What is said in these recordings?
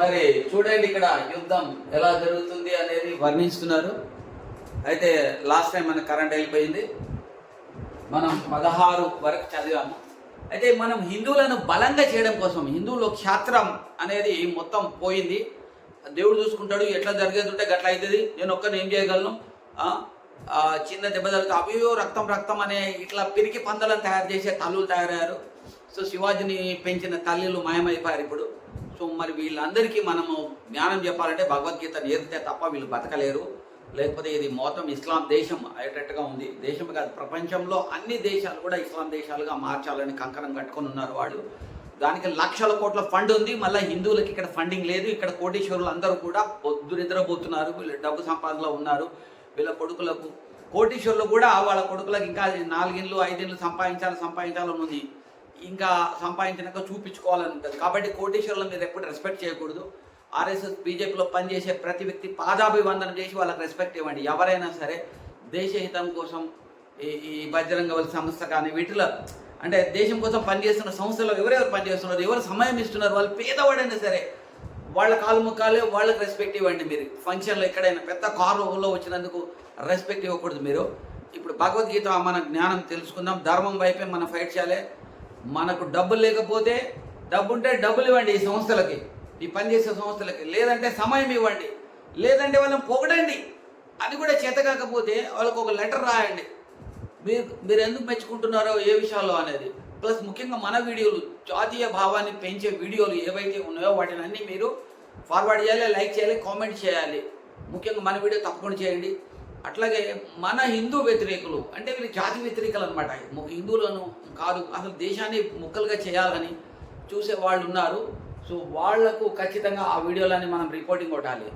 మరి చూడండి ఇక్కడ యుద్ధం ఎలా జరుగుతుంది అనేది వర్ణిస్తున్నారు. అయితే లాస్ట్ టైం మన కరెంట్ వెళ్ళిపోయింది. మనం పదహారు వరకు చదివాము. అయితే మనం హిందువులను బలంగా చేయడం కోసం హిందువులు క్షేత్రం అనేది మొత్తం పోయింది. దేవుడు చూసుకుంటాడు ఎట్లా జరిగేది ఉంటే గట్ల అవుతుంది నేను ఒక్కరిని ఏం చేయగలను? చిన్న దెబ్బ తగిలితే అయ్యో రక్తం రక్తం అనే ఇట్లా పిరికి పందలను తయారు చేసే తల్లులు తయారయ్యారు. సో శివాజీని పెంచిన తల్లిలు మాయమైపోయారు ఇప్పుడు. సో మరి వీళ్ళందరికీ మనము జ్ఞానం చెప్పాలంటే భగవద్గీత నేర్పితే తప్ప వీళ్ళు బతకలేరు. లేకపోతే ఇది మొత్తం ఇస్లాం దేశం అయ్యేటట్టుగా ఉంది. దేశం కాదు ప్రపంచంలో అన్ని దేశాలు కూడా ఇస్లాం దేశాలుగా మార్చాలని కంకణం కట్టుకొని ఉన్నారు వాళ్ళు. దానికి లక్షల కోట్ల ఫండ్ ఉంది. మళ్ళీ హిందువులకి ఇక్కడ ఫండింగ్ లేదు. ఇక్కడ కోటీశ్వరులు అందరూ కూడా పొద్దు నిద్రపోతున్నారు వీళ్ళు డబ్బు సంపాదనలో ఉన్నారు. వీళ్ళ కొడుకులకు కోటీశ్వరులు కూడా వాళ్ళ కొడుకులకు ఇంకా నాలుగిళ్ళు ఐదిళ్ళు సంపాదించాలి సంపాదించాలని ఉంది. ఇంకా సంపాదించినాక చూపించుకోవాలని ఉంటుంది కాబట్టి కోటీశ్వరులను మీరు ఎప్పుడు రెస్పెక్ట్ చేయకూడదు. ఆర్ఎస్ఎస్ బీజేపీలో పనిచేసే ప్రతి వ్యక్తి పాదాభివందనం చేసి వాళ్ళకి రెస్పెక్ట్ ఇవ్వండి. ఎవరైనా సరే దేశహితం కోసం ఈ ఈ బజరంగ బలి సంస్థ కానీ వీటిలో అంటే దేశం కోసం పనిచేస్తున్న సంస్థలో ఎవరెవరు పనిచేస్తున్నారు ఎవరు సమయం ఇస్తున్నారు వాళ్ళు పేదవాడైనా సరే వాళ్ళ కాలు ముఖాలే వాళ్ళకి రెస్పెక్ట్ ఇవ్వండి మీరు. ఫంక్షన్లో ఎక్కడైనా పెద్ద కారులో వచ్చినందుకు రెస్పెక్ట్ ఇవ్వకూడదు మీరు. ఇప్పుడు భగవద్గీత మన జ్ఞానం తెలుసుకుందాం. ధర్మం వైపే మనం ఫైట్ చేయాలి. మనకు డబ్బులు లేకపోతే డబ్బు ఉంటే డబ్బులు ఇవ్వండి ఈ సంస్థలకి ఈ పనిచేసే సంస్థలకి. లేదంటే సమయం ఇవ్వండి. లేదంటే వాళ్ళని పొగడండి. అది కూడా చేత కాకపోతే వాళ్ళకు ఒక లెటర్ రాయండి. మీరు మీరు ఎందుకు మెచ్చుకుంటున్నారో ఏ విషయాల్లో అనేది. ప్లస్ ముఖ్యంగా మన వీడియోలు జాతీయ భావాన్ని పెంచే వీడియోలు ఏవైతే ఉన్నాయో వాటిని అన్నీ మీరు ఫార్వర్డ్ చేయాలి లైక్ చేయాలి కామెంట్ చేయాలి. ముఖ్యంగా మన వీడియో తప్పకుండా చేయండి. అట్లాగే మన హిందూ వ్యతిరేకులు అంటే వీళ్ళు జాతి వ్యతిరేకులు అనమాట హిందువులను కాదు అసలు దేశాన్ని ముక్కలుగా చేయాలని చూసే వాళ్ళు ఉన్నారు. సో వాళ్ళకు ఖచ్చితంగా ఆ వీడియోలని మనం రిపోర్టింగ్ కొట్టాలి.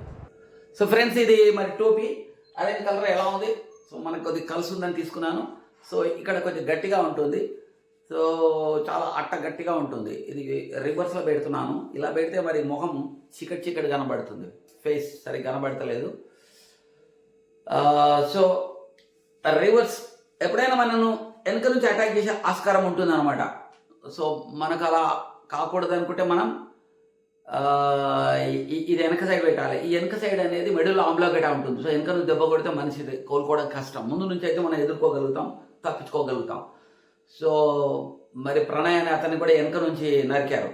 సో ఫ్రెండ్స్ ఇది మరి టోపీ. అదే కలర్ ఎలా ఉంది? సో మనకు కొద్దిగా కలిసి ఉందని తీసుకున్నాను. సో ఇక్కడ కొంచెం గట్టిగా ఉంటుంది. సో చాలా అట్ట గట్టిగా ఉంటుంది. ఇది రివర్స్లో పెడుతున్నాను. ఇలా పెడితే మరి ముఖం చికటి చికటి కనబడుతుంది. ఫేస్ సరిగ్గా కనబడతలేదు. సో రివర్స్ ఎప్పుడైనా మనను వెనక నుంచి అటాక్ చేసే ఆస్కారం ఉంటుంది అనమాట సో మనకు అలా కాకూడదు అనుకుంటే మనం ఇది వెనక సైడ్ పెట్టాలి. ఈ వెనక సైడ్ అనేది మెడలో ఆమ్లాగట ఉంటుంది. సో వెనక నుంచి దెబ్బ కొడితే మనిషి కోలుకోవడం కష్టం. ముందు నుంచి అయితే మనం ఎదుర్కోగలుగుతాం తప్పించుకోగలుగుతాం. సో మరి ప్రణయాన్ని అతన్ని కూడా వెనక నుంచి నరికారు.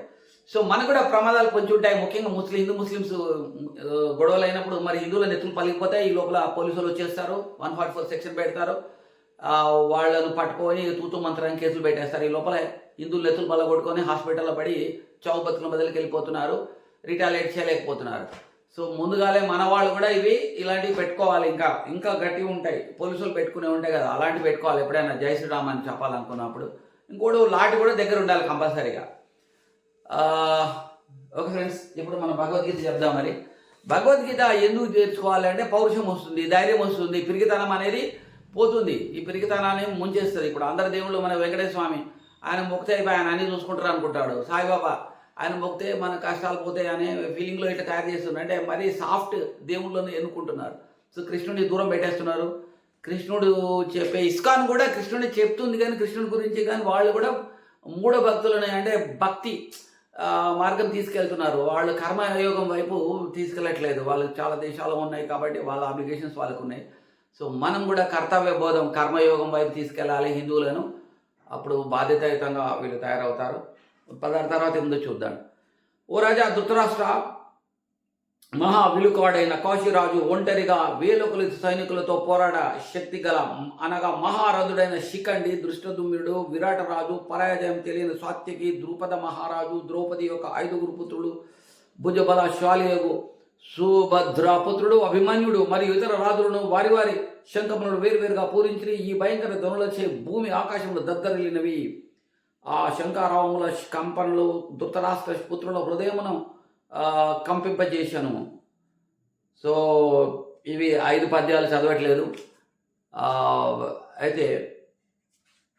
సో మనకు కూడా ప్రమాదాలు పొంచి ఉంటాయి. ముఖ్యంగా ముస్లిం హిందూ ముస్లిమ్స్ గొడవలు అయినప్పుడు మరి హిందువుల నెత్తులు పలిగిపోతాయి ఈ లోపల పోలీసులు వచ్చేస్తారు. వన్ ఫార్టీ ఫోర్ సెక్షన్ పెడతారు. వాళ్ళను పట్టుకొని తూతూ మంత్రానికి కేసులు పెట్టేస్తారు. ఈ లోపల హిందువులు నెత్తులు పలగొట్టుకొని హాస్పిటల్లో పడి చావు బతుకుల బదులకి వెళ్ళిపోతున్నారు. రిటాలియేట్ చేయలేకపోతున్నారు. సో ముందుగాలే మన వాళ్ళు కూడా ఇవి ఇలాంటివి పెట్టుకోవాలి. ఇంకా ఇంకా గట్టిగా ఉంటాయి. పోలీసులు పెట్టుకునే ఉంటాయి కదా అలాంటివి పెట్టుకోవాలి. ఎప్పుడైనా జై శ్రీరామ్ అని చెప్పాలనుకున్నప్పుడు. ఇంకోటి లాటి కూడా దగ్గర ఉండాలి కంపల్సరీగా. ఓకే ఫ్రెండ్స్ ఇప్పుడు మనం భగవద్గీత చెప్దాం మరి. భగవద్గీత ఎందుకు నేర్చుకోవాలంటే పౌరుషం వస్తుంది ధైర్యం వస్తుంది పిరిగితనం అనేది పోతుంది. ఈ పిరిగితనాన్ని ముంచేస్తుంది ఇప్పుడు. అందరి దేవుళ్ళు మన వెంకటేశ్వర స్వామి ఆయన మొక్తే ఆయన అన్ని చూసుకుంటారు అనుకుంటాడు. సాయిబాబా ఆయన మొక్కితే మన కష్టాలు పోతాయి అనే ఫీలింగ్లో ఇట్లా తయారు చేస్తున్నారు అంటే మరీ సాఫ్ట్ దేవుళ్ళను ఎన్నుకుంటున్నారు. సో కృష్ణుడిని దూరం పెట్టేస్తున్నారు. కృష్ణుడు చెప్పే ఇస్కాన్ కూడా కృష్ణుడిని చెప్తుంది కానీ కృష్ణుడి గురించి కానీ వాళ్ళు కూడా మూఢ భక్తులని అంటే భక్తి. మార్గం తీసుకెళ్తున్నారు. వాళ్ళు కర్మయోగం వైపు తీసుకెళ్ళట్లేదు. వాళ్ళు చాలా దేశాలు ఉన్నాయి కాబట్టి వాళ్ళ అప్లికేషన్స్ వాళ్ళకు ఉన్నాయి. సో మనం కూడా కర్తవ్య బోధం కర్మయోగం వైపు తీసుకెళ్ళాలి హిందువులను. అప్పుడు బాధ్యతాయుతంగా వీళ్ళు తయారవుతారు. పదార్థ తర్వాత ముందు చూద్దాం. ఓ రాజా ధృతరాష్ట్ర మహా విలుకవాడైన కాశీరాజు ఒంటరిగా వేలొకల సైనికులతో పోరాడ శక్తి గల అనగా మహారథుడైన శిఖండి దృష్టదుమ్యుడు విరాటరాజు పరాజయం తెలియని సాత్యకి ద్రుపద మహారాజు ద్రౌపది యొక్క ఐదుగురు పుత్రుడు భుజబల శాలియగు సుభద్ర పుత్రుడు అభిమన్యుడు మరియు ఇతర రాజులను వారి వారి శంఖములను వేరువేరుగా పూరించి ఈ భయంకర ధనులచే భూమి ఆకాశంలో దద్దరిల్లినవి ఆ శంకారావముల కంపనలు ధృతరాష్ట్ర పుత్రుల హృదయమును కంపింపజేశాను. సో ఇవి ఐదు పద్యాలు చదవట్లేదు. అయితే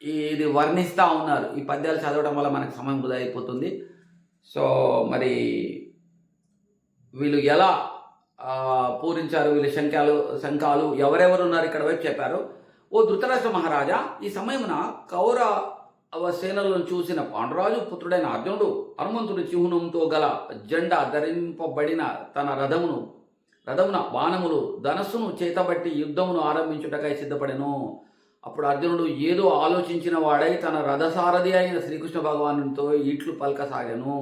ఈ- ఇది వర్ణిస్తూ ఉన్నారు. ఈ పద్యాలు చదవడం వల్ల మనకు సమయం వృధా అయిపోతుంది. సో మరి వీళ్ళు ఎలా పూరించారు? వీళ్ళు శంఖాలు శంఖాలు ఎవరెవరు ఉన్నారు? ఇక్కడ వైపు చెప్పారు. ఓ ధృతరాష్ట్ర మహారాజా ఈ సమయమున కౌర అవసేనలను చూసిన పాండురాజు పుత్రుడైన అర్జునుడు హనుమంతుడి చిహ్నంతో గల జెండా ధరింపబడిన తన రథమును రథమున బాణములు ధనస్సును చేతబట్టి యుద్ధమును ఆరంభించుటకై సిద్ధపడెను. అప్పుడు అర్జునుడు ఏదో ఆలోచించిన వాడై తన రథసారథి అయిన శ్రీకృష్ణ భగవానునితో ఇట్లు పలకసాగాను.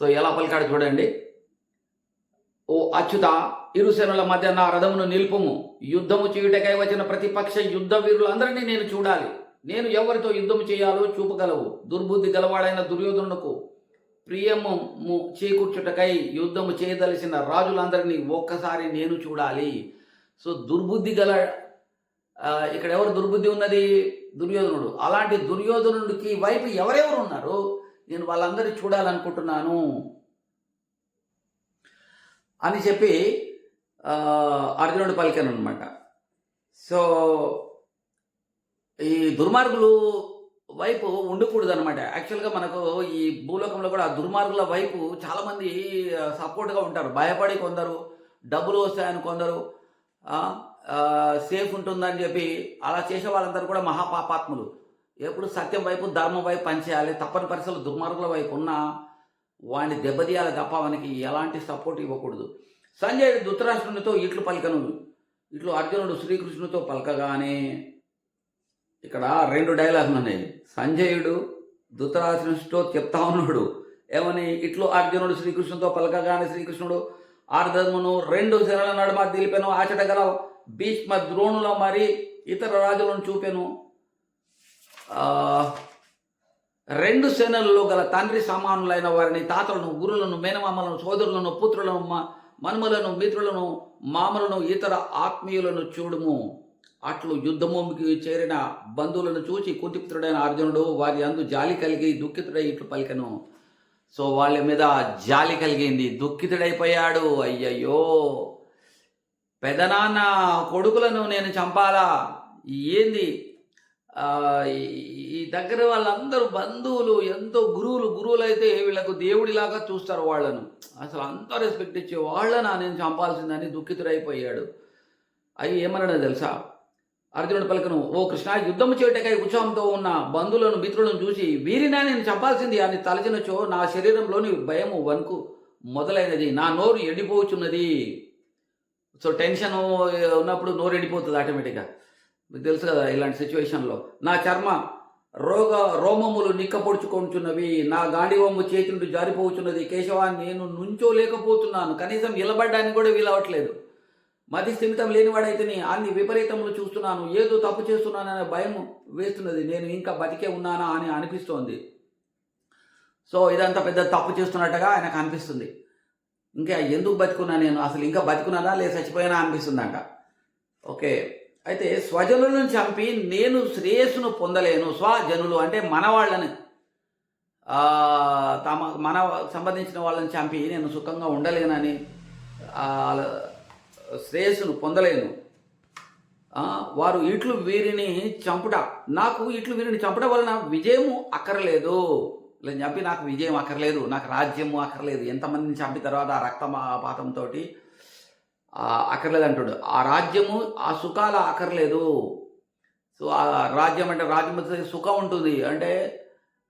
సో ఎలా పలికాడు చూడండి. ఓ అచ్యుత ఇరుసేనుల మధ్య నా రథమును నిలుపుము. యుద్ధము చేయుటకై వచ్చిన ప్రతిపక్ష యుద్ధ వీరులందరినీ నేను చూడాలి. నేను ఎవరితో యుద్ధం చేయాలో చూపగలవు. దుర్బుద్ధి గలవాడైన దుర్యోధనులకు ప్రియము చేకూర్చుటకై యుద్ధము చేయదలిసిన రాజులందరినీ ఒక్కసారి నేను చూడాలి. సో దుర్బుద్ధి గల ఇక్కడ ఎవరు దుర్బుద్ధి ఉన్నది? దుర్యోధనుడు. అలాంటి దుర్యోధనుడికి వైపు ఎవరెవరు ఉన్నారు నేను వాళ్ళందరినీ చూడాలనుకుంటున్నాను అని చెప్పి అర్జునుడు పలికాను అనమాట సో ఈ దుర్మార్గులు వైపు ఉండకూడదు అనమాట యాక్చువల్గా మనకు ఈ భూలోకంలో కూడా దుర్మార్గుల వైపు చాలామంది సపోర్ట్గా ఉంటారు. భయపడి కొందరు డబ్బులు వస్తాయని కొందరు సేఫ్ ఉంటుందని చెప్పి అలా చేసే వాళ్ళందరూ కూడా మహాపాపాత్ములు. ఎప్పుడు సత్యం వైపు ధర్మం వైపు పనిచేయాలి. తప్పని పరిస్థితులు దుర్మార్గుల వైపు ఉన్నా వాడిని దెబ్బతీయాలి తప్ప మనకి ఎలాంటి సపోర్ట్ ఇవ్వకూడదు. సంజయుడు ధృతరాష్ట్రునితో ఇట్లు పలికను. ఇట్లు అర్జునుడు శ్రీకృష్ణునితో పలకగానే ఇక్కడ రెండు డైలాగులు ఉన్నాయి. సంజయుడు ధృతరాష్ట్రునితో చెప్తా ఉన్నాడు. ఏమని? ఇట్లు అర్జునుడు శ్రీకృష్ణుడితో పలకగానే శ్రీకృష్ణుడు ఆర్ధర్మును రెండు శరణ నడుమ దిలిపెను ఆచట గల భీష్మ ద్రోణుల మరి ఇతర రాజులను చూపెను. రెండు సేనలలో గల తండ్రి సమానులైన వారిని తాతలను గురులను మేనమామలను సోదరులను పుత్రులను మనుమలను మిత్రులను మామలను ఇతర ఆత్మీయులను చూడుము. అట్లు యుద్ధభూమికి చేరిన బంధువులను చూచి కుతిపుత్రుడైన అర్జునుడు వారి అందు జాలి కలిగి దుఃఖితుడై ఇట్లు పలికను. సో వాళ్ళ మీద జాలి కలిగింది. దుఃఖితుడైపోయాడు. అయ్యయ్యో! పెదనాన్న కొడుకులను నేను చంపాలా? ఏంది? ఈ- దగ్గర వాళ్ళందరూ బంధువులు ఎంతో గురువులు గురువులు అయితే వీళ్ళకు దేవుడిలాగా చూస్తారు వాళ్ళను. అసలు అంత రెస్పెక్ట్ ఇచ్చే వాళ్ళనా నేను చంపాల్సిందని దుఃఖితుడైపోయాడు. అవి ఏమన్నా తెలుసా? అర్జునుడు పలకను ఓ కృష్ణ యుద్ధము చేయటకై ఉత్సాహంతో ఉన్న బంధువులను మిత్రులను చూసి వీరినే నేను చంపాల్సింది అని తలచినచో నా శరీరంలోని భయము వణుకు మొదలైనది. నా నోరు ఎండిపోచున్నది. సో టెన్షన్ ఉన్నప్పుడు నోరు ఎండిపోతుంది ఆటోమేటిక్గా. మీకు తెలుసు కదా ఇలాంటి సిచ్యువేషన్లో. నా చర్మ రోగ రోమములు నిక్కపొడుచుకొంచున్నవి నా గాండివమ్ము చేతి నుండి జారిపోతున్నది కేశవా నేను నుంచోలేకపోతున్నాను. కనీసం నిలబడడానికి కూడా వీలవట్లేదు. మతి స్థిమితం లేనివాడైతేనే అన్ని విపరీతములు చూస్తున్నాను ఏదో తప్పు చేస్తున్నాననే భయం వేస్తున్నది. నేను ఇంకా బతికే ఉన్నానా అని అనిపిస్తోంది. సో ఇదంతా పెద్ద తప్పు చేస్తున్నట్టుగా ఆయనకు అనిపిస్తుంది. ఇంకా ఎందుకు బతుకున్నా నేను? అసలు ఇంకా బతుకున్నానా లేదా చచ్చిపోయానా అనిపిస్తుందంట. ఓకే. అయితే స్వజనులను చంపి నేను శ్రేయస్సును పొందలేను. స్వజనులు అంటే మన వాళ్ళని తమ మన సంబంధించిన వాళ్ళని చంపి నేను సుఖంగా ఉండలేనని శ్రేయస్సును పొందలేను. వారు ఇట్లు వీరిని చంపుట నాకు ఇట్లు వీరిని చంపడం వలన విజయము అక్కర్లేదు. ఇలా చంపి నాకు విజయం అక్కర్లేదు నాకు రాజ్యము అక్కర్లేదు. ఎంతమందిని చంపిన తర్వాత ఆ రక్తపాతంతో అక్కర్లేదు అంటాడు. ఆ రాజ్యము ఆ సుఖాల అక్కర్లేదు. సో ఆ రాజ్యం అంటే రాజ్యం సుఖం ఉంటుంది. అంటే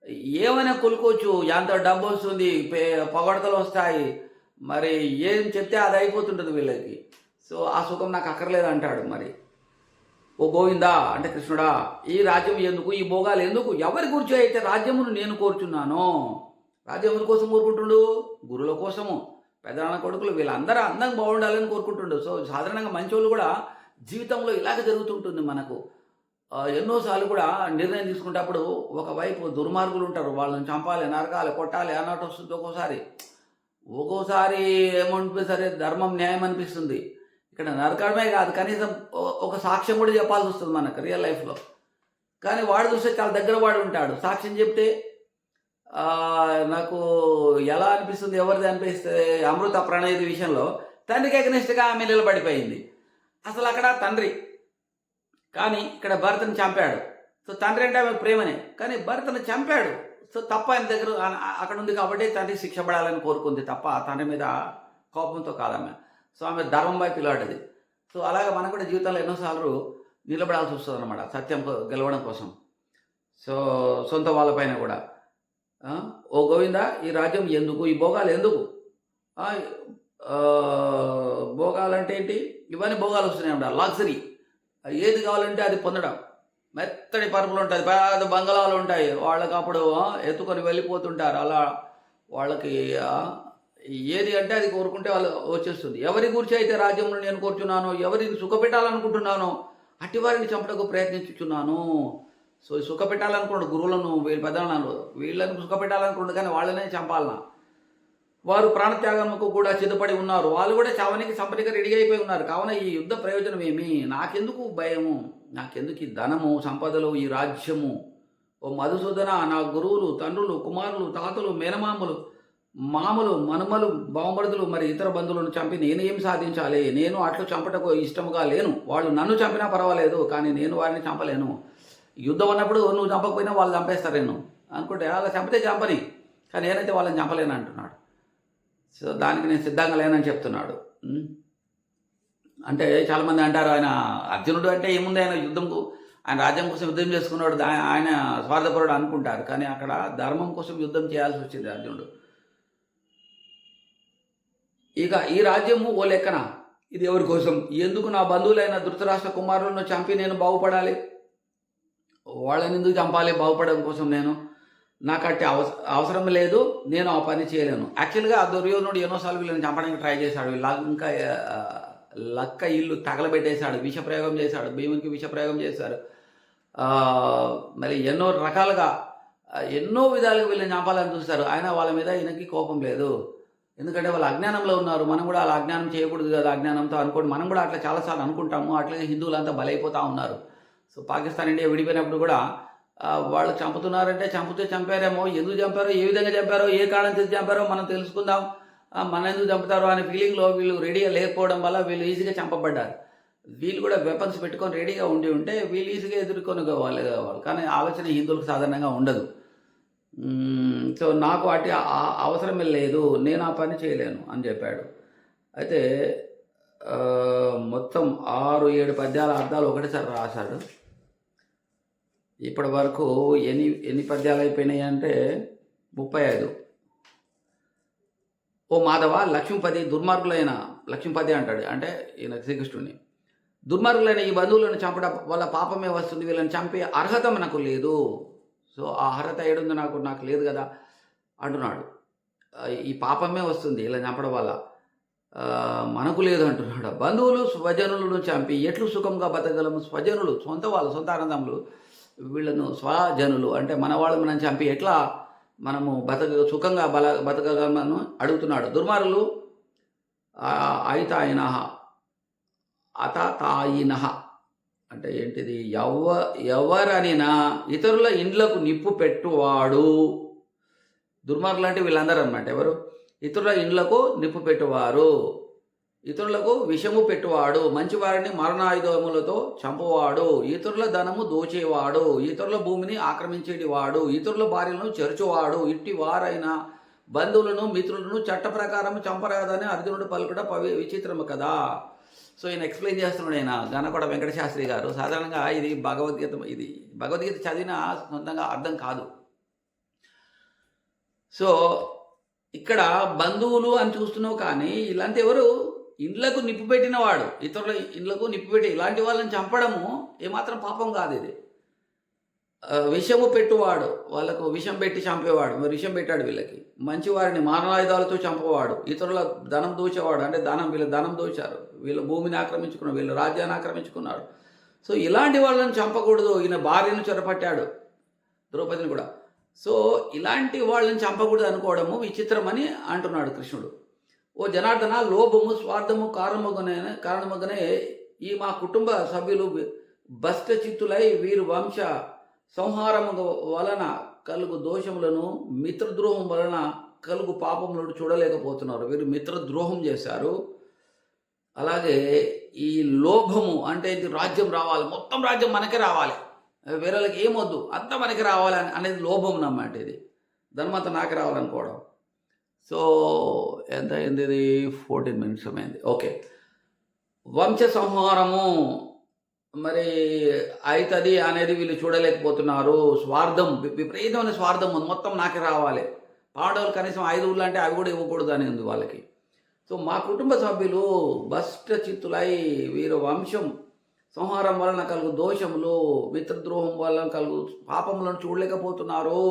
ఏమైనా కొనుక్కోవచ్చు ఎంత డబ్బు వస్తుంది పే- పొగడతలు వస్తాయి. మరి ఏం చెప్తే అది అయిపోతుంటుంది వీళ్ళకి. సో ఆ సుఖం నాకు అక్కర్లేదు అంటాడు మరి. ఓ గోవిందా అంటే కృష్ణుడా ఈ రాజ్యం ఎందుకు ఈ భోగాలు ఎందుకు? ఎవరి గురించి అయితే రాజ్యమును నేను కోరుచున్నాను? రాజ్యం ఎవరి కోసం కోరుకుంటుండు? గురుల కోసము. పెదనాన్న కొడుకులు వీళ్ళందరూ అందంగా బాగుండాలని కోరుకుంటుండు. సో సాధారణంగా మంచోళ్ళు కూడా జీవితంలో ఇలాగ జరుగుతుంటుంది మనకు. ఎన్నోసార్లు కూడా నిర్ణయం తీసుకునేటప్పుడు ఒకవైపు దుర్మార్గులు ఉంటారు. వాళ్ళని చంపాలి నరకాలి కొట్టాలి అన్నట్టు వస్తుంది ఒక్కోసారి. ఒక్కోసారి ఏమనిపిస్తుంది సరే ధర్మం న్యాయం అనిపిస్తుంది. ఇక్కడ నరకడమే కాదు కనీసం ఒక సాక్ష్యం కూడా చెప్పాల్సి వస్తుంది మనకు రియల్ లైఫ్లో కానీ వాడు చూస్తే చాలా దగ్గర వాడు ఉంటాడు. సాక్ష్యం చెప్తే నాకు ఎలా అనిపిస్తుంది ఎవరిది అనిపిస్తే అమృత ప్రణయది విషయంలో తండ్రికి ఎగనిస్ట్గా ఆమె నిలబడిపోయింది. అసలు అక్కడ తండ్రి కానీ ఇక్కడ భర్తను చంపాడు. సో తండ్రి అంటే ఆమె ప్రేమనే కానీ భర్తను చంపాడు. సో తప్ప ఆయన దగ్గర అక్కడ ఉంది కాబట్టి తండ్రి శిక్ష పడాలని కోరుకుంది తప్ప తండ్రి మీద కోపంతో కాదమ్మ. సో ఆమె ధర్మంపై పిలాడది సో అలాగే మనకు కూడా జీవితంలో ఎన్నోసార్లు నిలబడాల్సి వస్తుంది అనమాట సత్యం గెలవడం కోసం. సో సొంత వాళ్ళపైన కూడా. ఓ గోవింద ఈ రాజ్యం ఎందుకు ఈ భోగాలు ఎందుకు? భోగాలు అంటే భోగాలంటే ఏంటి? ఇవన్నీ భోగాలు వస్తున్నాయి అన్నమాట లగ్జరీ. ఏది కావాలంటే అది పొందడం. మెత్తడి పరుపులు ఉంటుంది పెద్ద బంగళాలు ఉంటాయి. వాళ్ళకి అప్పుడు ఎత్తుకొని వెళ్ళిపోతుంటారు. అలా వాళ్ళకి ఏది అంటే అది కోరుకుంటే వాళ్ళు వచ్చేస్తుంది. ఎవరి గురించి అయితే రాజ్యంలో నేను కోరుచున్నానో ఎవరిని సుఖపెట్టాలనుకుంటున్నానో అట్టి వారిని చంపటకు ప్రయత్నించుచున్నాను. సో సుఖ గురువులను వీళ్ళ పెద్దలను వీళ్ళని సుఖ కానీ వాళ్ళనే చంపాలనా? వారు ప్రాణత్యాగముకు కూడా సిద్ధపడి ఉన్నారు. వాళ్ళు కూడా చావనికి సంపటిగా రెడీ అయిపోయి ఉన్నారు. కావున ఈ యుద్ధ ప్రయోజనం ఏమి? నాకెందుకు భయము? నాకెందుకు ఈ ధనము సంపదలు ఈ రాజ్యము? ఓ మధుసూదన నా గురువులు తండ్రులు కుమారులు తాతలు మేనమామలు మామలు మనుమలు బావమరుదులు మరి ఇతర బంధువులను చంపి నేను ఏం సాధించాలి? నేను అట్లు చంపటకు ఇష్టముగా లేను. వాళ్ళు నన్ను చంపినా పర్వాలేదు కానీ నేను వారిని చంపలేను. యుద్ధం అన్నప్పుడు నువ్వు చంపకపోయినా వాళ్ళు చంపేస్తారు నేను అనుకుంటే అలా చంపితే చంపని. కానీ నేనైతే వాళ్ళని చంపలేను అంటున్నాడు. సో దానికి నేను సిద్ధంగా లేనని చెప్తున్నాడు. అంటే చాలామంది అంటారు ఆయన అర్జునుడు అంటే ఏముంది ఆయన యుద్ధంకు? ఆయన రాజ్యం కోసం యుద్ధం చేసుకున్నాడు ఆయన స్వార్థపరుడు అనుకుంటారు. కానీ అక్కడ ధర్మం కోసం యుద్ధం చేయాల్సి వచ్చింది అర్జునుడు. ఇక ఈ రాజ్యము ఓ లెక్కన. ఇది ఎవరి కోసం? ఎందుకు నా బంధువులైన ధృతరాష్ట్ర కుమారులను చంపి నేను బాగుపడాలి? వాళ్ళని ఎందుకు చంపాలి? బాగుపడడం కోసం నేను. నాకు అట్టి అవస అవసరం లేదు. నేను ఆ పని చేయలేను. యాక్చువల్గా ఆ దుర్యోధనుడు ఎన్నోసార్లు వీళ్ళని చంపడానికి ట్రై చేశాడు. వీళ్ళ ఇంకా లక్క ఇల్లు తగలబెట్టేశాడు. విషప్రయోగం చేశాడు. భీమునికి విషప్రయోగం చేశారు మరి ఎన్నో రకాలుగా ఎన్నో విధాలుగా వీళ్ళని చంపాలని చూస్తారు ఆయన వాళ్ళ మీద ఈయనకి కోపం లేదు. ఎందుకంటే వాళ్ళు అజ్ఞానంలో ఉన్నారు. మనం కూడా అలా అజ్ఞానం చేయకూడదు కదా అజ్ఞానంతో అనుకోండి. మనం కూడా అట్లా చాలాసార్లు అనుకుంటాము. అట్లాగే హిందువులంతా బలైపోతూ ఉన్నారు. సో పాకిస్తాన్ ఇండియా విడిపోయినప్పుడు కూడా వాళ్ళు చంపుతున్నారంటే చంపితే చంపారేమో ఎందుకు చంపారో ఏ విధంగా చంపారో ఏ కారణం తెలిసి చంపారో మనం తెలుసుకుందాం. మన ఎందుకు చంపుతారో అనే ఫీలింగ్లో వీళ్ళు రెడీగా లేకపోవడం వల్ల వీళ్ళు ఈజీగా చంపబడ్డారు. వీళ్ళు కూడా వెపన్స్ పెట్టుకొని రెడీగా ఉండి ఉంటే వీళ్ళు ఈజీగా ఎదుర్కొని వాళ్ళు. కానీ ఆలోచన హిందువులకు సాధారణంగా ఉండదు. సో నాకు అటు అవసరమే లేదు నేను ఆ పని చేయలేను అని చెప్పాడు. అయితే మొత్తం ఆరు ఏడు పద్యాల అర్థాలు ఒకటేసారి రాశాడు. ఇప్పటి వరకు ఎన్ని ఎన్ని పద్యాలు అయిపోయినాయి అంటే ముప్పై ఐదు. ఓ మాధవ లక్ష్మీపతి దుర్మార్గులైన లక్ష్మీపతి అంటాడు అంటే ఈయన శ్రీకృష్ణుని. దుర్మార్గులైన ఈ బంధువులను చంపడం వల్ల పాపమే వస్తుంది వీళ్ళని చంపే అర్హత మనకు లేదు. సో ఆ అర్హత ఏడుంది నాకు నాకు లేదు కదా అంటున్నాడు. ఈ పాపమే వస్తుంది ఇలా చంపడం వల్ల. మనకు లేదు అంటున్నాడు. బంధువులు స్వజనులను చంపి ఎట్లు సుఖంగా బతకగలము? స్వజనులు సొంత వాళ్ళు సొంత ఆనందములు వీళ్ళను స్వజనులు అంటే మన వాళ్ళు మనం చంపి ఎట్లా మనము బతక సుఖంగా బల బతకగలమని అడుగుతున్నాడు. దుర్మార్గులు అయితాయిన తాయినహ అంటే ఏంటిది? ఎవ ఎవరనినా ఇతరుల ఇండ్లకు నిప్పు పెట్టువాడు. దుర్మార్గులు అంటే వీళ్ళందరూ అనమాట ఎవరు? ఇతరుల ఇండ్లకు నిప్పు పెట్టువారు. ఇతరులకు విషము పెట్టువాడు. మంచివారిని మరణాయుధములతో చంపువాడు. ఇతరుల ధనము దోచేవాడు. ఇతరుల భూమిని ఆక్రమించేటివాడు. ఇతరుల భార్యలను చెరుచువాడు. ఇట్టి వారైన బంధువులను మిత్రులను చట్ట ప్రకారం చంపరాదని అర్జునుడు పలుకుట పవి విచిత్రము కదా. సో ఈయన ఎక్స్ప్లెయిన్ చేస్తున్నాడు ఆయన గనకొడ వెంకట శాస్త్రి గారు. సాధారణంగా ఇది భగవద్గీత ఇది భగవద్గీత చదివిన సొంతంగా అర్థం కాదు. సో ఇక్కడ బంధువులు అని చూస్తున్నావు కానీ ఇలాంటి ఎవరు ఇండ్లకు నిప్పు పెట్టినవాడు ఇతరుల ఇండ్లకు నిప్పు పెట్టి ఇలాంటి వాళ్ళని చంపడము ఏమాత్రం పాపం కాదు ఇది. విషము పెట్టువాడు వాళ్ళకు విషం పెట్టి చంపేవాడు మరి విషం పెట్టాడు వీళ్ళకి. మంచి వారిని మారణాయుధాలతో చంపేవాడు ఇతరుల ధనం దోచేవాడు అంటే ధనం వీళ్ళ ధనం దోచారు. వీళ్ళ భూమిని ఆక్రమించుకున్నాడు వీళ్ళ రాజ్యాన్ని ఆక్రమించుకున్నాడు సో ఇలాంటి వాళ్ళని చంపకూడదు ఈయన భార్యను చెరపట్టాడు ద్రౌపదిని కూడా. సో ఇలాంటి వాళ్ళని చంపకూడదు అనుకోవడము విచిత్రమని అంటున్నాడు కృష్ణుడు. ఓ జనార్దన లోభము స్వార్థము కారణముగానే కారణముగానే ఈ మా కుటుంబ సభ్యులు భస్త చిత్తులై వీరు వంశ సంహారము వలన కలుగు దోషములను మిత్రద్రోహం వలన కలుగు పాపములను చూడలేకపోతున్నారు. వీరు మిత్రద్రోహం చేశారు. అలాగే ఈ లోభము అంటే ఇది రాజ్యం రావాలి. మొత్తం రాజ్యం మనకే రావాలి. వేరేళ్ళకి ఏమొద్దు? అంతా మనకి రావాలి అని- అనేది లోభం అన్నమాట ఇది. ధర్మంతా నాకు రావాలనుకోవడం. సో ఎంత అయింది ఇది? ఫోర్టీన్ మినిట్స్ అయింది ఓకే. వంశ సంహారము మరి అవుతుంది అనేది వీళ్ళు చూడలేకపోతున్నారు. స్వార్థం విపరీతమైన స్వార్థం ఉంది. మొత్తం నాకే రావాలి. పాడవలు కనీసం ఐదు ఊళ్ళు అంటే అవి కూడా ఇవ్వకూడదు అని ఉంది వాళ్ళకి. సో మా కుటుంబ సభ్యులు భష్ట చిత్తులై వీరు వంశం సంహారం వలన కలుగు దోషములు మిత్రద్రోహం వలన కలుగు పాపములను చూడలేకపోతున్నారు.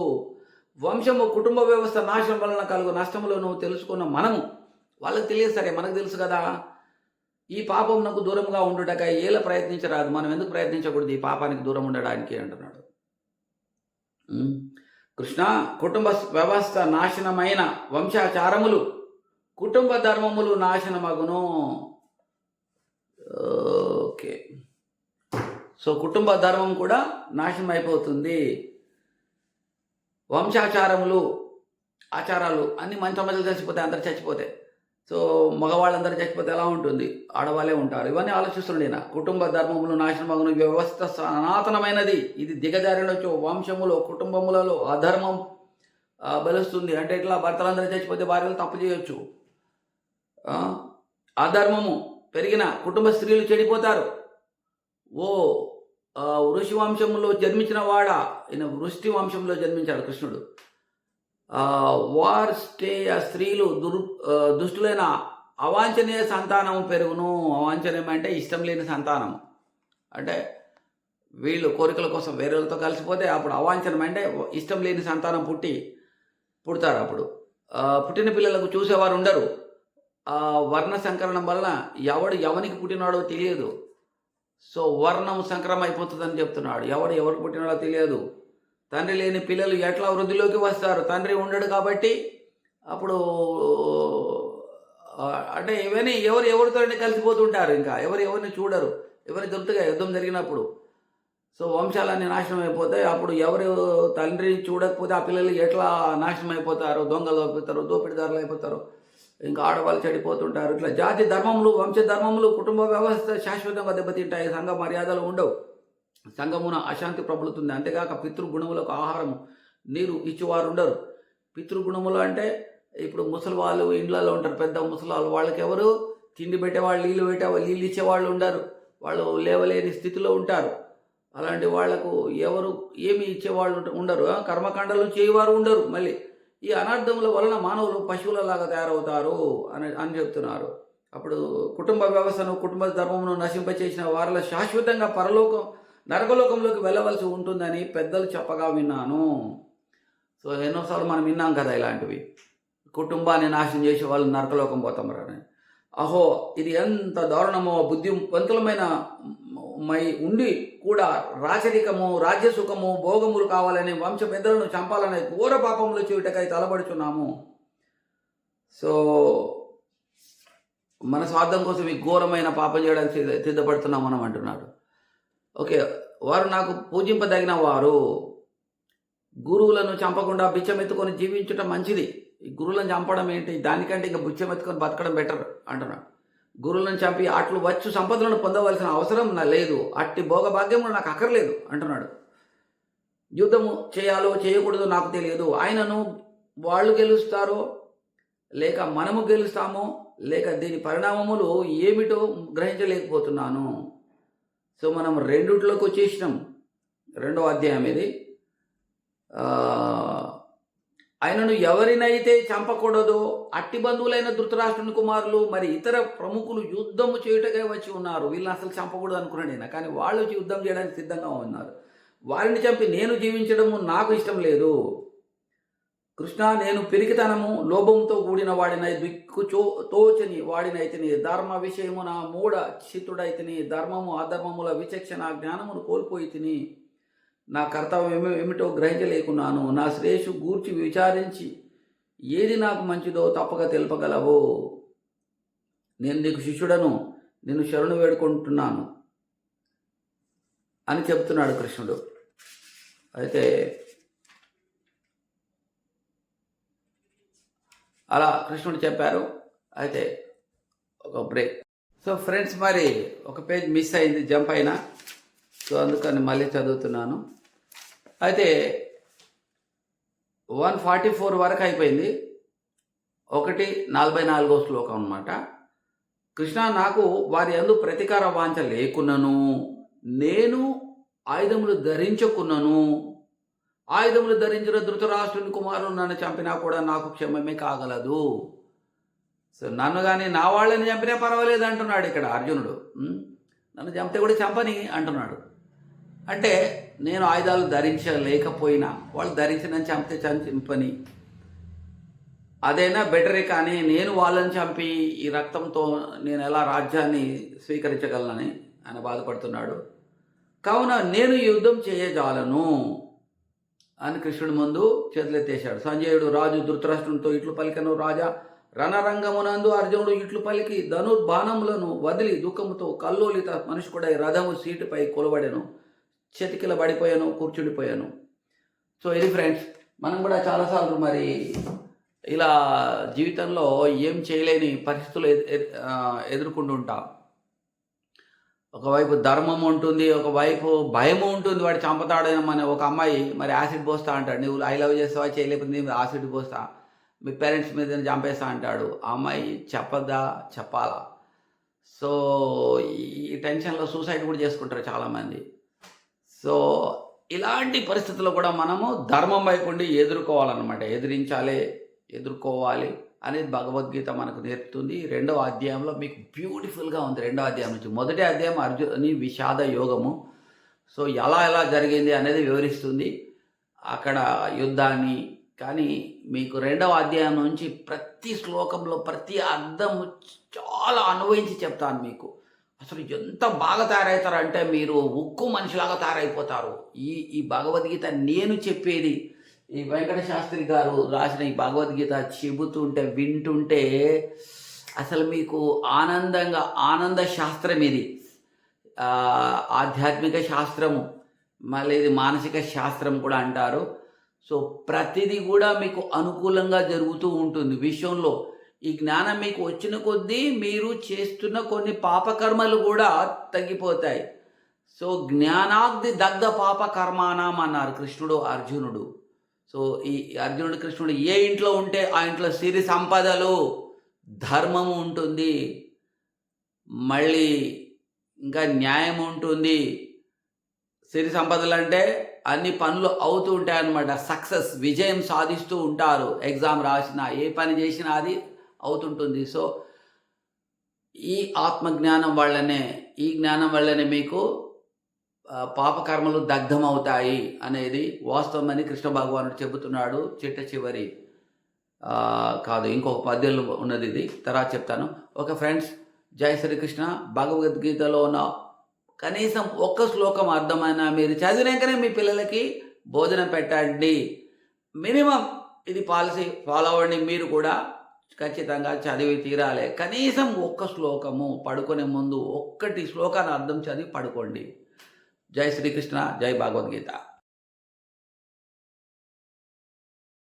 వంశము కుటుంబ వ్యవస్థ నాశనం వలన కలుగు నష్టములను తెలుసుకున్న మనము వాళ్ళకి తెలియదు సరే మనకు తెలుసు కదా. ఈ పాపం నాకు దూరంగా ఉండుటక ఏలా ప్రయత్నించరాదు. మనం ఎందుకు ప్రయత్నించకూడదు? ఈ పాపానికి దూరం ఉండడానికి అంటున్నాడు. కృష్ణ కుటుంబ వ్యవస్థ నాశనమైన వంశాచారములు కుటుంబ ధర్మములు నాశనమగును. ఓకే. సో కుటుంబ ధర్మం కూడా నాశనం అయిపోతుంది వంశాచారములు ఆచారాలు అన్ని మంచి మధ్యలో చచ్చిపోతాయి అందరు చచ్చిపోతాయి. సో మగవాళ్ళందరూ చచ్చిపోతే ఎలా ఉంటుంది? ఆడవాళ్ళే ఉంటారు. ఇవన్నీ ఆలోచిస్తుండే ఈయన. కుటుంబ ధర్మములు నాశనమగును ఈ వ్యవస్థ సనాతనమైనది. ఇది దిగజారినొచ్చు వంశములో కుటుంబములలో అధర్మం బలుస్తుంది. అంటే ఇట్లా భర్తలందరూ చచ్చిపోతే భార్యలు తప్పు చేయొచ్చు. ఆ, అధర్మము పెరిగిన కుటుంబ స్త్రీలు చెడిపోతారు. ఓ వృషి వంశంలో జన్మించిన వాడా? ఈయన వృష్టి వంశంలో జన్మించాడు కృష్ణుడు. ఆ, వార్ స్టే స్త్రీలు దుర్ దుష్టులైన అవాంఛనీయ సంతానం పెరుగును. అవాంఛనీయం అంటే ఇష్టం లేని సంతానం అంటే వీళ్ళు కోరికల కోసం వేరేలతో కలిసిపోతే అప్పుడు అవాంఛనం అంటే ఇష్టం లేని సంతానం పుట్టి పుడతారు అప్పుడు. పుట్టిన పిల్లలకు చూసేవారు ఉండరు. వర్ణ సంకరణం వలన ఎవడు ఎవనికి పుట్టినాడో తెలియదు. సో వర్ణం సంకరం అయిపోతుందని చెప్తున్నాడు. ఎవడు ఎవరు పుట్టినాడో తెలియదు. తండ్రి లేని పిల్లలు ఎట్లా వృద్ధిలోకి వస్తారు? తండ్రి ఉండడు కాబట్టి అప్పుడు అంటే ఇవన్నీ ఎవరు ఎవరితో కలిసిపోతుంటారు ఇంకా. ఎవరు ఎవరిని చూడరు. ఎవరి దొరుకుతుగా యుద్ధం జరిగినప్పుడు. సో వంశాలన్నీ నాశనం అయిపోతాయి. అప్పుడు ఎవరు తండ్రిని చూడకపోతే ఆ పిల్లలు ఎట్లా నాశనం అయిపోతారు? దొంగలు అయిపోతారు దోపిడిదారులు అయిపోతారు. ఇంకా ఆడవాళ్ళు చెడిపోతుంటారు. ఇట్లా జాతి ధర్మములు వంశ ధర్మములు కుటుంబ వ్యవస్థ శాశ్వతంగా దెబ్బతింటాయి. సంఘ మర్యాదలు ఉండవు. సంఘమున అశాంతి ప్రబలుతుంది అంతేగాక పితృగుణములకు ఆహారము. నీరు ఇచ్చేవారు ఉండరు పితృగుణములు అంటే ఇప్పుడు ముసలి వాళ్ళు ఇండ్లలో ఉంటారు. పెద్ద ముసలి వాళ్ళు. వాళ్ళకి ఎవరు తిండి పెట్టేవాళ్ళు నీళ్ళు పెట్టే నీళ్ళు ఇచ్చేవాళ్ళు ఉండరు. వాళ్ళు లేవలేని స్థితిలో ఉంటారు. అలాంటి వాళ్ళకు ఎవరు ఏమి ఇచ్చేవాళ్ళు ఉండరు. కర్మకాండలు చేయవారు ఉండరు మళ్ళీ. ఈ అనర్థముల వలన మానవులు పశువులలాగా తయారవుతారు అని అని చెప్తున్నారు. అప్పుడు కుటుంబ వ్యవస్థను కుటుంబ ధర్మమును నశింపచేసిన వారిలో శాశ్వతంగా పరలోకం నరకలోకంలోకి వెళ్ళవలసి ఉంటుందని పెద్దలు చెప్పగా విన్నాను. సో ఎన్నోసార్లు మనం విన్నాం కదా ఇలాంటివి. కుటుంబాన్ని నాశనం చేసే వాళ్ళు నరకలోకం పోతాం అని అహో ఇది ఎంత దారుణమో బుద్ధివంతులమైన మై ఉండి కూడా రాచరికము రాజ్యసుఖము భోగములు కావాలని వంశ పెద్దలను చంపాలనే ఘోర పాపములు చేయుటకై తలబడుచున్నాము సో మన స్వార్థం కోసం ఈ ఘోరమైన పాపం చేయడానికి సిద్ధ- సిద్ధపడుతున్నాం మనం అంటున్నాడు. ఓకే వారు నాకు పూజింపదగిన వారు. గురువులను చంపకుండా బిచ్చమెత్తుకొని జీవించటం మంచిది. గురువులను చంపడం ఏంటి? దానికంటే ఇంకా బిచ్చమెత్తుకొని బతకడం బెటర్ అంటున్నాడు. గురువులను చంపి అట్లు వచ్చు సంపదలను పొందవలసిన అవసరం నా లేదు. అట్టి భోగభాగ్యములు నాకు అక్కర్లేదు అంటున్నాడు. యుద్ధము చేయాలో చేయకూడదో నాకు తెలియదు. ఆయనను వాళ్ళు గెలుస్తారో లేక మనము గెలుస్తామో లేక దీని పరిణామములు ఏమిటో గ్రహించలేకపోతున్నాను. సో మనం రెండుట్లోకి వచ్చేసినాం. రెండో అధ్యాయం ఇది ఆయనను ఎవరినైతే చంపకూడదో అట్టి బంధువులైన ధృతరాష్ట్రుని కుమారులు మరి ఇతర ప్రముఖులు యుద్ధము చేయుటకై వచ్చి ఉన్నారు. వీళ్ళని అసలు చంపకూడదు అనుకున్నాను నేను కానీ వాళ్ళు వచ్చి యుద్ధం చేయడానికి సిద్ధంగా ఉన్నారు. వారిని చంపి నేను జీవించడము నాకు ఇష్టం లేదు. కృష్ణ నేను పిరికితనము లోభంతో కూడిన వాడినై దిక్కు చో తోచని వాడినైతిని ధర్మ విషయమున మూఢ చిత్తుడైతిని ధర్మము అధర్మముల విచక్షణ జ్ఞానమును కోల్పోయి తిని నా కర్తవ్యం ఏమిటో గ్రహించలేకున్నాను. నా శ్రేయస్సు గూర్చి విచారించి ఏది నాకు మంచిదో తప్పక తెలుపగలవు. నేను నీకు శిష్యుడను నేను శరణు వేడుకుంటున్నాను అని చెప్తున్నాడు కృష్ణుడు. అయితే అలా కృష్ణుడు చెప్పారు. అయితే ఒక బ్రేక్. సో ఫ్రెండ్స్ మరి ఒక పేజ్ మిస్ అయింది జంప్ అయినా. సో అందుకని మళ్ళీ చదువుతున్నాను. అయితే వన్ ఫార్టీ ఫోర్ వరకు అయిపోయింది. ఒకటి నలభై నాలుగో శ్లోకం అనమాట కృష్ణ నాకు వారి అందు ప్రతీకార వాంఛ లేకున్నను. నేను ఆయుధములు ధరించుకున్నను. ఆయుధములు ధరించిన ధృతరాష్ట్రుని కుమారుడు నన్ను చంపినా కూడా నాకు క్షమమే కాగలదు. సో నన్ను కానీ నా వాళ్ళని చంపినా పర్వాలేదు అంటున్నాడు ఇక్కడ అర్జునుడు. నన్ను చంపితే కూడా చంపని అంటున్నాడు. అంటే నేను ఆయుధాలు ధరించలేకపోయినా వాళ్ళు ధరించిన చంపితే చంపని. అదైనా బెటరే కానీ నేను వాళ్ళని చంపి ఈ రక్తంతో నేను ఎలా రాజ్యాన్ని స్వీకరించగలనని ఆయన బాధపడుతున్నాడు. కావున నేను యుద్ధం చేయజాలను. అని కృష్ణుడి ముందు చేతులెత్తేశాడు సంజయుడు రాజు ధృతరాష్ట్రంతో ఇట్లు పలికను రాజా రణరంగమునందు అర్జునుడు ఇట్లు పలికి ధనుర్బాణములను వదిలి దుఃఖముతో కల్లోలిత మనుషుడై రథము సీటుపై కొలబడెను చెతికిల పడిపోయాను కూర్చుండిపోయాను. సో ఇది ఫ్రెండ్స్ మనం కూడా చాలాసార్లు మరి ఇలా జీవితంలో ఏం చేయలేని పరిస్థితులు ఎదుర్కొంటుంటాం ఎదు- ఆ, ఎదుర్కొంటూ ఉంటాం ఒకవైపు ధర్మం ఉంటుంది ఒకవైపు భయం ఉంటుంది వాడు చంపతాడేమో అని ఒక అమ్మాయి మరి యాసిడ్ పోస్తా అంటాడు. నువ్వు ఐ లవ్ చేస్తావా చేయలేకపోతే నీ యాసిడ్ పోస్తా మీ పేరెంట్స్ మీద చంపేస్తా అంటాడు. ఆ అమ్మాయి చెప్పద్దా చెప్పాలా? సో ఈ టెన్షన్లో సూసైడ్ కూడా చేసుకుంటారు చాలామంది. సో ఇలాంటి పరిస్థితుల్లో కూడా మనము ధర్మం వైపు ఉండి ఎదుర్కోవాలన్నమాట. ఎదిరించాలి ఎదుర్కోవాలి. అనేది భగవద్గీత మనకు నేర్పుతుంది. రెండవ అధ్యాయంలో మీకు బ్యూటిఫుల్గా ఉంది రెండవ అధ్యాయం నుంచి. మొదటి అధ్యాయం అర్జుని విషాద యోగము. సో ఎలా ఎలా జరిగింది అనేది వివరిస్తుంది. అక్కడ యుద్ధాన్ని కానీ మీకు రెండవ అధ్యాయం నుంచి ప్రతి శ్లోకంలో ప్రతి అర్థం చాలా అనుభవించి చెప్తాను మీకు. అసలు ఎంత బాగా తయారవుతారంటే మీరు ఉక్కు మనిషిలాగా తయారైపోతారు. ఈ ఈ భగవద్గీత నేను చెప్పేది ఈ వెంకట శాస్త్రి గారు రాసిన ఈ భగవద్గీత చెబుతుంటే వింటుంటే అసలు మీకు ఆనందంగా ఆనంద శాస్త్రం ఇది. ఆధ్యాత్మిక శాస్త్రము మళ్ళీ ఇది మానసిక శాస్త్రం కూడా అంటారు. సో ప్రతిదీ కూడా మీకు అనుకూలంగా జరుగుతూ ఉంటుంది విషయంలో ఈ జ్ఞానం మీకు వచ్చిన కొద్దీ మీరు చేస్తున్న కొన్ని పాపకర్మలు కూడా తగ్గిపోతాయి. సో జ్ఞానాగ్ది దగ్ధ పాపకర్మానం అన్నారు కృష్ణుడు అర్జునుడు. సో ఈ అర్జునుడు కృష్ణుడు ఏ ఇంట్లో ఉంటే ఆ ఇంట్లో సిరి సంపదలు ధర్మము ఉంటుంది. మళ్ళీ ఇంకా న్యాయం ఉంటుంది. సిరి సంపదలు అంటే అన్ని పనులు అవుతూ ఉంటాయి అన్నమాట. సక్సెస్ విజయం సాధిస్తూ ఉంటారు. ఎగ్జామ్ రాసిన ఏ పని చేసినా అది అవుతుంటుంది. సో ఈ ఆత్మజ్ఞానం వల్లనే ఈ జ్ఞానం వల్లనే మీకు పాపకర్మలు దగ్ధమవుతాయి అనేది వాస్తవమని కృష్ణ భగవానుడు చెబుతున్నాడు చిట్ట చివరి. కాదు ఇంకొక పద్యంలో ఉన్నది ఇది. తర్వాత చెప్తాను. ఓకే ఫ్రెండ్స్ జై శ్రీకృష్ణ. భగవద్గీతలో ఉన్న కనీసం ఒక్క శ్లోకం అర్థమైనా మీరు చదివినాకనే మీ పిల్లలకి భోజనం పెట్టండి. మినిమం ఇది పాలసీ ఫాలో అవ్వండి. మీరు కూడా ఖచ్చితంగా చదివి తీరాలి. కనీసం ఒక్క శ్లోకము పడుకునే ముందు ఒక్కటి శ్లోకాన్ని అర్థం చదివి పడుకోండి. జై శ్రీకృష్ణ జై భగవద్గీత